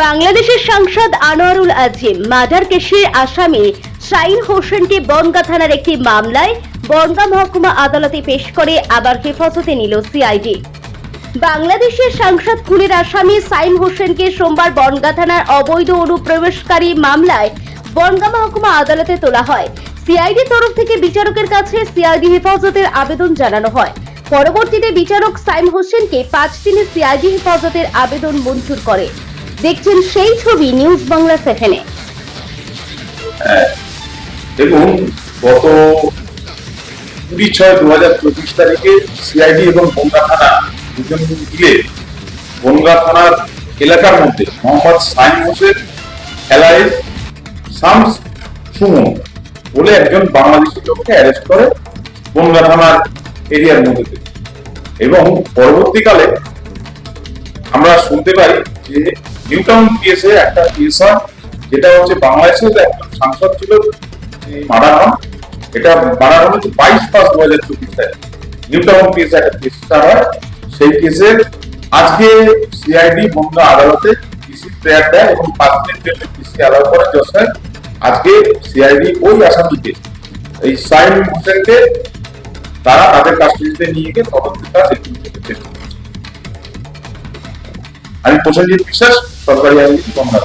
বাংলাদেশের সাংসদ আনোয়ারুল আজিম মার্ডার কেসের আসামি শাইন হোসেনকে বনগা থানার একটি মামলায় বনগা মহকুমা আদালতে পেশ করে আবার হেফাজতে নিল সিআইডি। বাংলাদেশের সাংসদ খুনের আসামি সাইম হোসেনকে সোমবার বনগা থানার অবৈধ অনুপ্রবেশকারী মামলায় বনগা মহকুমা আদালতে তোলা হয়। সিআইডি তরফ থেকে বিচারকের কাছে সিআইডি হেফাজতের আবেদন জানানো হয়। পরবর্তীতে বিচারক সাইম হোসেনকে পাঁচ দিনের সিআইডি হেফাজতের আবেদন মঞ্জুর করে। দেখছেন সেই ছবি নিউজ বাংলা সেখানে এবং গত কুড়ি ছয় দু হাজার চব্বিশ তারিখে সিআইডি এবং বনগা থানা দুজন মিলে বনগা থানার এলাকার মধ্যে মোহাম্মদ সাইম হোসেন এলাইজ শামস সুমন বলে একজন বাংলাদেশি লোককে অ্যারেস্ট করে বনগা থানার এরিয়ার মধ্যে। এবং পরবর্তীকালে আমরা শুনতে পাই যে নিউটাউন পিএসএ একটা কেস যেটা হচ্ছে বাংলাদেশের একজন সাংসদ ছিল মারা হন। এটা মারা হন হচ্ছে বাইশ পাঁচ দু হাজার চব্বিশ তারিখ। নিউটাউন পিএসএ একটা কেস হয়। সেই কেসের আজকে সিআইডি বঙ্গা আদালতে পিসি প্রেয়ার দেয় এবং পাঁচ দিনের জন্য পিসি অ্যালাউ করে জজ আজকে সিআইডি ওই আসামিকে, এই সাইম হোসেনকে তারা তাদের কাস্টডিতে নিয়ে গিয়ে তদন্তের কাজ পেরেছে। আমি প্রসেনজিৎ বিশ্বাস সরকারি আইনজীবী কমলা